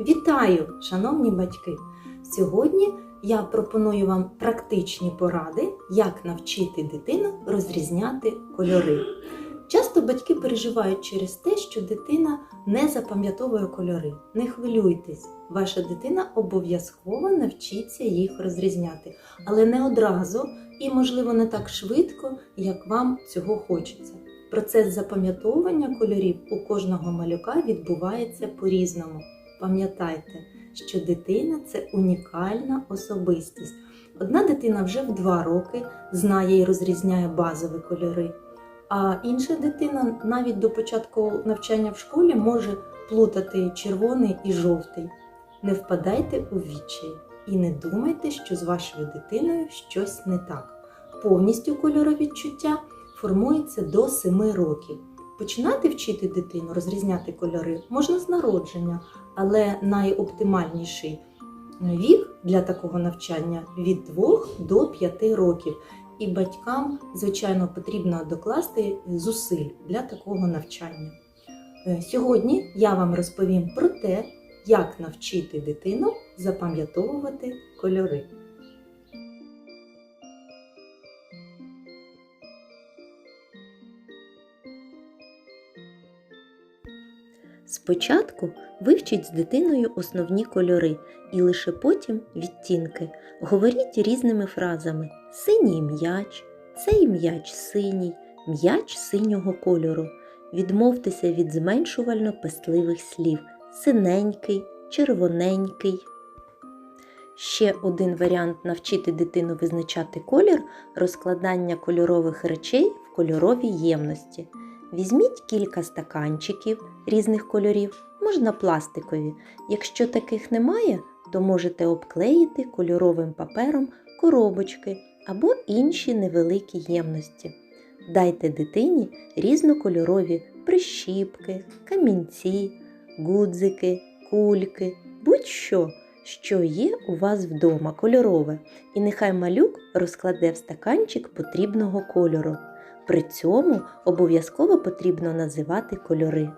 Вітаю, шановні батьки! Сьогодні я пропоную вам практичні поради, як навчити дитину розрізняти кольори. Часто батьки переживають через те, що дитина не запам'ятовує кольори. Не хвилюйтесь, ваша дитина обов'язково навчиться їх розрізняти, але не одразу і, можливо, не так швидко, як вам цього хочеться. Процес запам'ятовування кольорів у кожного малюка відбувається по-різному. Пам'ятайте, що дитина це унікальна особистість. Одна дитина вже в 2 роки знає і розрізняє базові кольори, а інша дитина навіть до початку навчання в школі може плутати червоний і жовтий. Не впадайте у відчай і не думайте, що з вашою дитиною щось не так. Повністю кольоровідчуття формується до 7 років. Починати вчити дитину розрізняти кольори можна з народження, але найоптимальніший вік для такого навчання від 2 до 5 років. І батькам, звичайно, потрібно докласти зусиль для такого навчання. Е, Сьогодні я вам розповім про те, як навчити дитину запам'ятовувати кольори. Спочатку вивчіть з дитиною основні кольори і лише потім відтінки. Говоріть різними фразами: синій м'яч, цей м'яч синій, м'яч синього кольору. Відмовтеся від зменшувально пестливих слів синенький, червоненький. Ще один варіант навчити дитину визначати колір розкладання кольорових речей в кольоровій ємності. Візьміть кілька стаканчиків різних кольорів, можна пластикові. Якщо таких немає, то можете обклеїти кольоровим папером коробочки або інші невеликі ємності. Дайте дитині різнокольорові прищіпки, камінці, гудзики, кульки, будь-що, що є у вас вдома кольорове, і нехай малюк розкладе в стаканчик потрібного кольору. При цьому обов'язково потрібно називати кольори.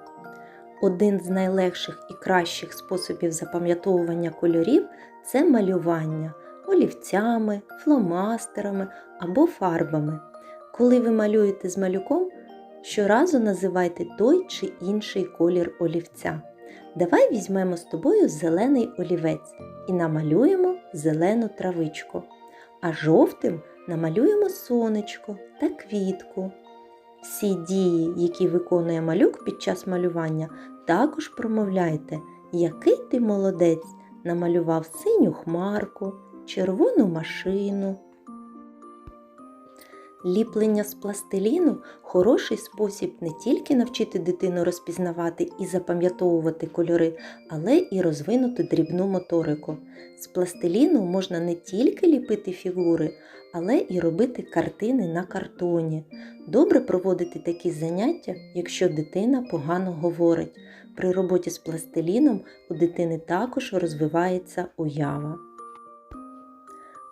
Один з найлегших і кращих способів запам'ятовування кольорів це малювання олівцями, фломастерами або фарбами. Коли ви малюєте з малюком, щоразу називайте той чи інший колір олівця. Давай візьмемо з тобою зелений олівець і намалюємо зелену травичку, а жовтим намалюємо сонечко та квітку. Всі дії, які виконує малюк під час малювання, також промовляйте, який ти молодець намалював синю хмарку, червону машину. Ліплення з пластиліну хороший спосіб не тільки навчити дитину розпізнавати і запам'ятовувати кольори, але і розвинути дрібну моторику. З пластиліну можна не тільки ліпити фігури, але і робити картини на картоні. Добре проводити такі заняття, якщо дитина погано говорить. При роботі з пластиліном у дитини також розвивається уява.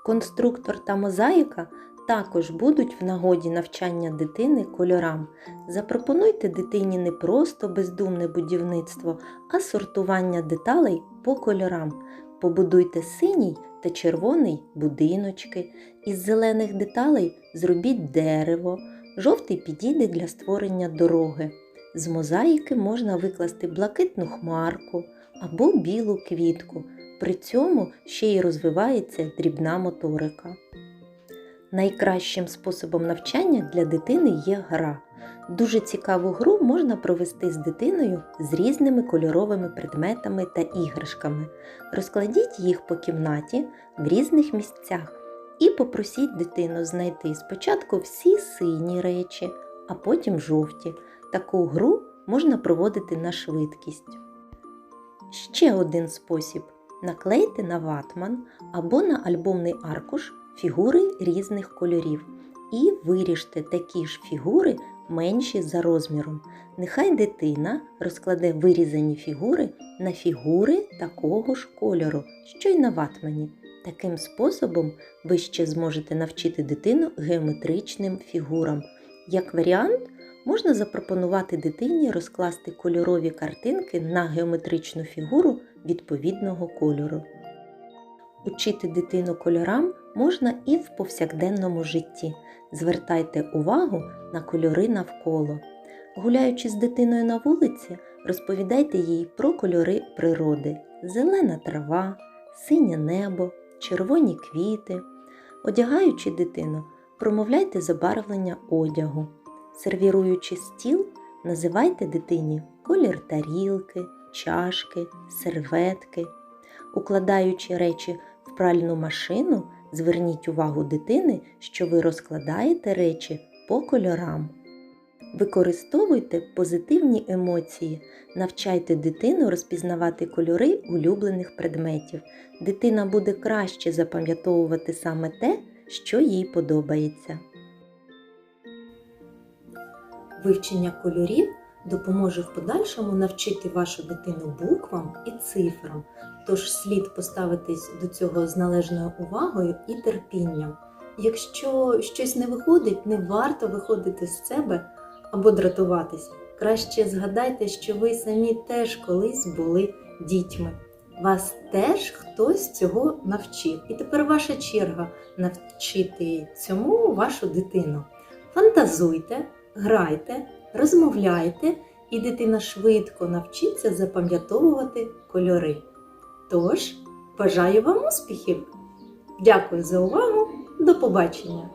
Конструктор та мозаїка також будуть в нагоді навчання дитини кольорам. Запропонуйте дитині не просто бездумне будівництво, а сортування деталей по кольорам. Побудуйте синій та червоний будиночки. Із зелених деталей зробіть дерево, жовтий підійде для створення дороги. З мозаїки можна викласти блакитну хмарку або білу квітку. При цьому ще й розвивається дрібна моторика. Найкращим способом навчання для дитини є гра. Дуже цікаву гру можна провести з дитиною з різними кольоровими предметами та іграшками. Розкладіть їх по кімнаті в різних місцях і попросіть дитину знайти спочатку всі сині речі, а потім жовті. Таку гру можна проводити на швидкість. Ще один спосіб наклейте на ватман або на альбомний аркуш фігури різних кольорів і виріжте такі ж фігури менші за розміром. Нехай дитина розкладе вирізані фігури на фігури такого ж кольору, що й на ватмані. Таким способом ви ще зможете навчити дитину геометричним фігурам. Як варіант, можна запропонувати дитині розкласти кольорові картинки на геометричну фігуру відповідного кольору. Учити дитину кольорам можна і в повсякденному житті. Звертайте увагу на кольори навколо. Гуляючи з дитиною на вулиці, розповідайте їй про кольори природи: зелена трава, синє небо, червоні квіти. Одягаючи дитину, промовляйте забарвлення одягу. Сервіруючи стіл, називайте дитині колір тарілки, чашки, серветки. Укладаючи речі в пральну машину, зверніть увагу дитини, що ви розкладаєте речі по кольорам. Використовуйте позитивні емоції, навчайте дитину розпізнавати кольори улюблених предметів. Дитина буде краще запам'ятовувати саме те, що їй подобається. Вивчення кольорів допоможе в подальшому навчити вашу дитину буквам і цифрам, тож слід поставитись до цього з належною увагою і терпінням. Якщо щось не виходить, не варто виходити з себе або дратуватись. Краще згадайте, що ви самі теж колись були дітьми. Вас теж хтось цього навчив. І тепер ваша черга навчити цьому вашу дитину. Фантазуйте, грайте, розмовляйте, і дитина швидко навчиться запам'ятовувати кольори. Тож, бажаю вам успіхів! Дякую за увагу! До побачення!